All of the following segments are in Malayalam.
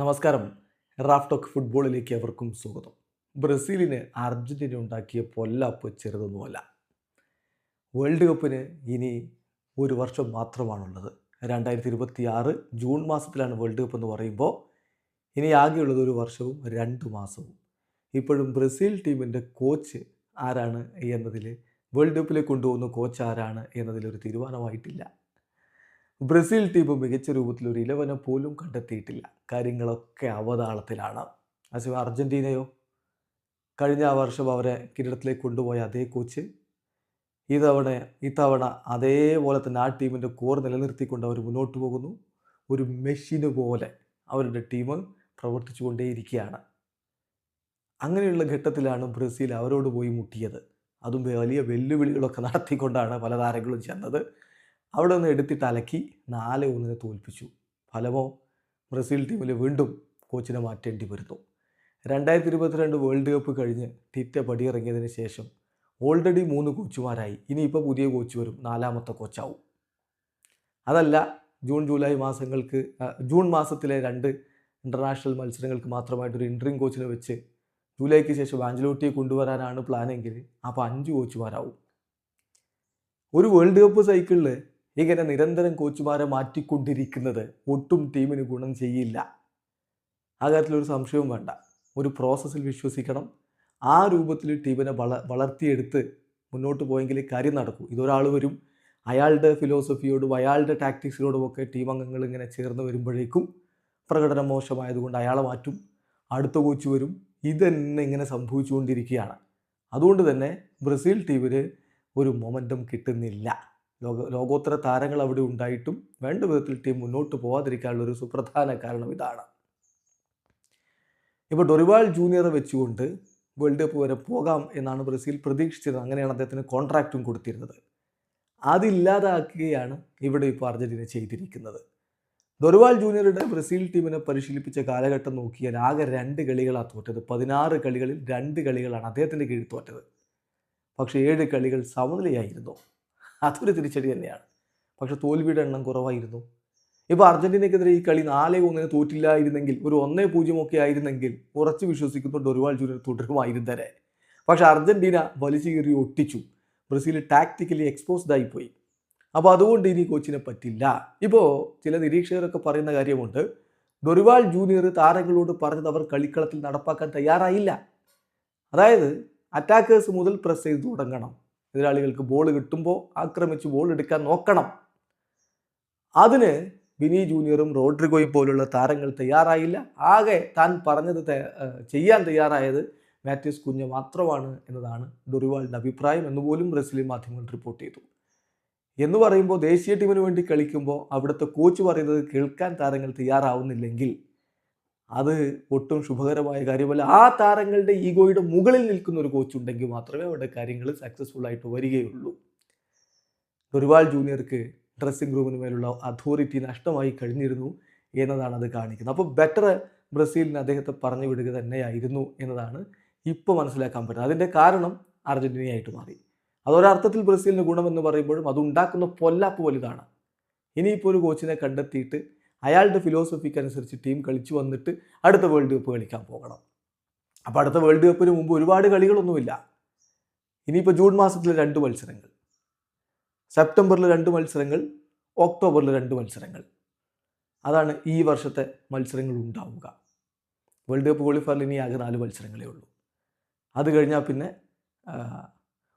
നമസ്കാരം. റാഫ് റാഫ്ടോക്ക് ഫുട്ബോളിലേക്ക് അവർക്കും സ്വാഗതം. ബ്രസീലിന് അർജന്റീന ഉണ്ടാക്കിയ പൊല്ലാപ്പ് ചെറുതൊന്നുമല്ല. വേൾഡ് കപ്പിന് ഇനി ഒരു വർഷം മാത്രമാണുള്ളത്. രണ്ടായിരത്തി ഇരുപത്തി ആറ് ജൂൺ മാസത്തിലാണ് വേൾഡ് കപ്പ് എന്ന് പറയുമ്പോൾ ഇനി ആകെയുള്ളത് ഒരു വർഷവും രണ്ട് മാസവും. ഇപ്പോഴും ബ്രസീൽ ടീമിന്റെ കോച്ച് ആരാണ് എന്നതിൽ വേൾഡ് കപ്പിലേക്ക് കൊണ്ടുപോകുന്ന കോച്ച് ആരാണ് എന്നതിലൊരു തീരുമാനമായിട്ടില്ല. ബ്രസീൽ ടീം മികച്ച രൂപത്തിൽ ഒരു ഇലവനെ പോലും കണ്ടെത്തിയിട്ടില്ല. കാര്യങ്ങളൊക്കെ അവതാളത്തിലാണ്. അതേസമയം അർജന്റീനയോ കഴിഞ്ഞ വർഷം അവരെ കിരീടത്തിലേക്ക് കൊണ്ടുപോയ അതേ കോച്ച് ഇതവണ ഇത്തവണ അതേപോലെ തന്നെ ആ ടീമിന്റെ കോർ നിലനിർത്തിക്കൊണ്ട് അവർ മുന്നോട്ട് പോകുന്നു. ഒരു മെഷീന് പോലെ അവരുടെ ടീം പ്രവർത്തിച്ചു കൊണ്ടേയിരിക്കുകയാണ് അങ്ങനെയുള്ള ഘട്ടത്തിലാണ് ബ്രസീൽ അവരോട് പോയി മുട്ടിയത്. അതും വലിയ വെല്ലുവിളികളൊക്കെ നടത്തിക്കൊണ്ടാണ് പല താരങ്ങളും ചെന്നത്. അവിടെ നിന്ന് എടുത്തിട്ട് അലക്കി നാല് ഒന്നിനെ തോൽപ്പിച്ചു. ഫലമോ? ബ്രസീൽ ടീമിൽ വീണ്ടും കോച്ചിനെ മാറ്റേണ്ടി വരുന്നു. രണ്ടായിരത്തി ഇരുപത്തിരണ്ട് വേൾഡ് കപ്പ് കഴിഞ്ഞ് തിറ്റ പടിയിറങ്ങിയതിന് ശേഷം ഓൾറെഡി മൂന്ന് കോച്ചുമാരായി. ഇനിയിപ്പോൾ പുതിയ കോച്ച് വരും. നാലാമത്തെ കോച്ചാവും. അതല്ല ജൂൺ ജൂലൈ മാസങ്ങൾക്ക് ജൂൺ മാസത്തിലെ രണ്ട് ഇന്റർനാഷണൽ മത്സരങ്ങൾക്ക് മാത്രമായിട്ടൊരു ഇൻട്രീം കോച്ചിനെ വെച്ച് ജൂലൈക്ക് ശേഷം ആഞ്ചലോട്ടിയെ കൊണ്ടുവരാനാണ് പ്ലാനെങ്കിൽ അപ്പോൾ അഞ്ച് കോച്ചുമാരാവും. ഒരു വേൾഡ് കപ്പ് സൈക്കിളിൽ ഇങ്ങനെ നിരന്തരം കോച്ചുമാരെ മാറ്റിക്കൊണ്ടിരിക്കുന്നത് ഒട്ടും ടീമിന് ഗുണം ചെയ്യില്ല. ആ കാര്യത്തിലൊരു സംശയവും വേണ്ട. ഒരു പ്രോസസ്സിൽ വിശ്വസിക്കണം. ആ രൂപത്തിൽ ടീമിനെ വള വളർത്തിയെടുത്ത് മുന്നോട്ട് പോയെങ്കിൽ കാര്യം നടക്കും. ഇതൊരാൾ വരും അയാളുടെ ഫിലോസഫിയോടും അയാളുടെ ടാക്ടിക്സിനോടും ഒക്കെ ടീം അംഗങ്ങൾ ഇങ്ങനെ ചേർന്ന് വരുമ്പോഴേക്കും പ്രകടനം മോശമായതുകൊണ്ട് അയാളെ മാറ്റും. അടുത്ത കോച്ച് വരും. ഇതന്നെ ഇങ്ങനെ സംഭവിച്ചുകൊണ്ടിരിക്കുകയാണ്. അതുകൊണ്ട് തന്നെ ബ്രസീൽ ടീമിന് ഒരു മൊമെന്റം കിട്ടുന്നില്ല. ലോക ലോകോത്തര താരങ്ങൾ അവിടെ ഉണ്ടായിട്ടും വേണ്ട വിധത്തിൽ ടീം മുന്നോട്ട് പോവാതിരിക്കാനുള്ള ഒരു സുപ്രധാന കാരണം ഇതാണ്. ഇപ്പോൾ ഡൊറിവാൾ ജൂനിയറെ വെച്ചുകൊണ്ട് വേൾഡ് കപ്പ് വരെ പോകാം എന്നാണ് ബ്രസീൽ പ്രതീക്ഷിച്ചത്. അങ്ങനെയാണ് അദ്ദേഹത്തിന് കോൺട്രാക്റ്റും കൊടുത്തിരുന്നത്. അതില്ലാതാക്കുകയാണ് ഇവിടെ ഇപ്പോൾ അർജന്റീന ചെയ്തിരിക്കുന്നത്. ഡൊറിവാൾ ജൂനിയറുടെ ബ്രസീൽ ടീമിനെ പരിശീലിപ്പിച്ച കാലഘട്ടം നോക്കിയാൽ ആകെ രണ്ട് കളികളാണ് തോറ്റത്. പതിനാറ് കളികളിൽ രണ്ട് കളികളാണ് അദ്ദേഹത്തിന്റെ കീഴിൽ തോറ്റത്. പക്ഷേ ഏഴ് കളികൾ സമനിലയായിരുന്നു. അതൊരു തിരിച്ചടി തന്നെയാണ്. പക്ഷെ തോൽവിയുടെ എണ്ണം കുറവായിരുന്നു. ഇപ്പോൾ അർജന്റീനയ്ക്കെതിരെ ഈ കളി നാലേ ഒന്നിന് തോറ്റില്ലായിരുന്നെങ്കിൽ ഒരു ഒന്നേ പൂജ്യമൊക്കെ ആയിരുന്നെങ്കിൽ ഉറച്ചു വിശ്വസിക്കുന്നു ഒരുപാട് ജൂനിയർ തുടരുമായിരുന്നരെ പക്ഷെ അർജന്റീന വലിച്ചു കീറി ഒട്ടിച്ചു. ബ്രസീൽ ടാക്ടിക്കലി എക്സ്പോസ്ഡ് ആയിപ്പോയി. അപ്പോൾ അതുകൊണ്ട് ഇനി കോച്ചിനെ പറ്റില്ല. ഇപ്പോൾ ചില നിരീക്ഷകരൊക്കെ പറയുന്ന കാര്യമുണ്ട്. ഡൊറിവാൾ ജൂനിയർ താരങ്ങളോട് പറഞ്ഞത് അവർ കളിക്കളത്തിൽ നടപ്പാക്കാൻ തയ്യാറായില്ല. അതായത് അറ്റാക്കേഴ്സ് മുതൽ പ്രസ് ചെയ്ത് തുടങ്ങണം. എതിരാളികൾക്ക് ബോൾ കിട്ടുമ്പോൾ ആക്രമിച്ച് ബോൾ എടുക്കാൻ നോക്കണം. അതിന് ബിനി ജൂനിയറും റോഡ്രിഗോയും പോലുള്ള താരങ്ങൾ തയ്യാറായില്ല. ആകെ താൻ പറഞ്ഞത് ചെയ്യാൻ തയ്യാറായത് മാത്യൂസ് കുഞ്ഞ് മാത്രമാണ് എന്നതാണ് ഡൊറിവാളിന്റെ അഭിപ്രായം എന്നുപോലും ബ്രസീലിയൻ മാധ്യമങ്ങൾ റിപ്പോർട്ട് ചെയ്തു. എന്ന് പറയുമ്പോൾ ദേശീയ ടീമിന് വേണ്ടി കളിക്കുമ്പോൾ അവിടുത്തെ കോച്ച് പറയുന്നത് കേൾക്കാൻ താരങ്ങൾ തയ്യാറാവുന്നില്ലെങ്കിൽ അത് ഒട്ടും ശുഭകരമായ കാര്യമല്ല. ആ താരങ്ങളുടെ ഈഗോയുടെ മുകളിൽ നിൽക്കുന്ന ഒരു കോച്ച് ഉണ്ടെങ്കിൽ മാത്രമേ അവരുടെ കാര്യങ്ങൾ സക്സസ്ഫുൾ ആയിട്ട് വരികയുള്ളൂ. ഡൊറിവാൾ ജൂനിയർക്ക് ഡ്രസ്സിംഗ് റൂമിന് മേലുള്ള അതോറിറ്റി നഷ്ടമായി കഴിഞ്ഞിരുന്നു എന്നതാണ് അത് കാണിക്കുന്നത്. അപ്പോൾ ബെറ്റർ ബ്രസീലിന് അദ്ദേഹത്തെ പറഞ്ഞു വിടുക തന്നെയായിരുന്നു എന്നതാണ് ഇപ്പോൾ മനസ്സിലാക്കാൻ പറ്റുന്നത്. അതിന്റെ കാരണം അർജന്റീനയായിട്ട് മാറി. അതൊരർത്ഥത്തിൽ ബ്രസീലിന് ഗുണമെന്ന് പറയുമ്പോഴും അതുണ്ടാക്കുന്ന പൊല്ലാപ്പ് വലുതാണ് ഇനിയിപ്പോൾ ഒരു കോച്ചിനെ കണ്ടെത്തിയിട്ട് അയാളുടെ ഫിലോസഫിക്ക് അനുസരിച്ച് ടീം കളിച്ചു വന്നിട്ട് അടുത്ത വേൾഡ് കപ്പ് കളിക്കാൻ പോകണം. അപ്പോൾ അടുത്ത വേൾഡ് കപ്പിന് മുമ്പ് ഒരുപാട് കളികളൊന്നുമില്ല. ഇനിയിപ്പോൾ ജൂൺ മാസത്തിൽ രണ്ട് മത്സരങ്ങൾ. സെപ്റ്റംബറിൽ രണ്ട് മത്സരങ്ങൾ ഒക്ടോബറിൽ രണ്ട് മത്സരങ്ങൾ. അതാണ് ഈ വർഷത്തെ മത്സരങ്ങൾ ഉണ്ടാവുക. വേൾഡ് കപ്പ് ക്വാളിഫയറിൽ ഇനി ആകെ നാല് മത്സരങ്ങളേ ഉള്ളൂ. അത് കഴിഞ്ഞാൽ പിന്നെ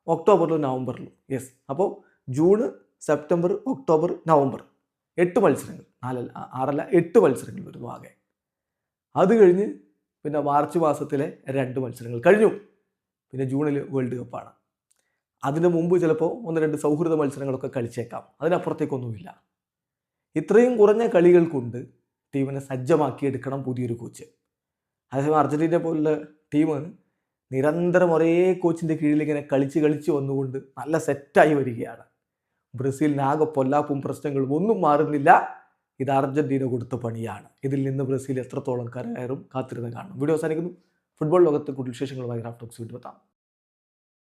ഒക്ടോബറിലും നവംബറിലും. യെസ് അപ്പോൾ ജൂണ് സെപ്റ്റംബർ ഒക്ടോബർ നവംബർ. എട്ട് മത്സരങ്ങൾ നാലല്ല ആറല്ല എട്ട് മത്സരങ്ങൾ വരുന്നു ആകെ. അത് കഴിഞ്ഞ് പിന്നെ മാർച്ച് മാസത്തിലെ രണ്ട് മത്സരങ്ങൾ കഴിഞ്ഞു. പിന്നെ ജൂണിൽ വേൾഡ് കപ്പാണ് അതിന് മുമ്പ് ചിലപ്പോൾ ഒന്ന് രണ്ട് സൗഹൃദ മത്സരങ്ങളൊക്കെ കളിച്ചേക്കാം. അതിനപ്പുറത്തേക്കൊന്നുമില്ല. ഇത്രയും കുറഞ്ഞ കളികൾ കൊണ്ട് ടീമിനെ സജ്ജമാക്കിയെടുക്കണം പുതിയൊരു കോച്ച് അതേസമയം അർജന്റീന പോലുള്ള ടീം നിരന്തരം ഒരേ കോച്ചിന്റെ കീഴിൽ ഇങ്ങനെ കളിച്ച് കളിച്ച് വന്നുകൊണ്ട് നല്ല സെറ്റായി വരികയാണ്. ബ്രസീലിനാകെ പൊല്ലാപ്പും പ്രശ്നങ്ങളും ഒന്നും മാറുന്നില്ല. ഇത് അർജന്റീന കൊടുത്ത പണിയാണ്. ഇതിൽ നിന്ന് ബ്രസീൽ എത്രത്തോളം കരകയറും കാത്തിരുന്ന് കാണും വീഡിയോ അവസാനിക്കുന്നു. ഫുട്ബോൾ ലോകത്തെ കൂടുതൽ വിശേഷങ്ങളുമായി റാഫ്റ്റോക്സ് വീണ്ടും എത്താം.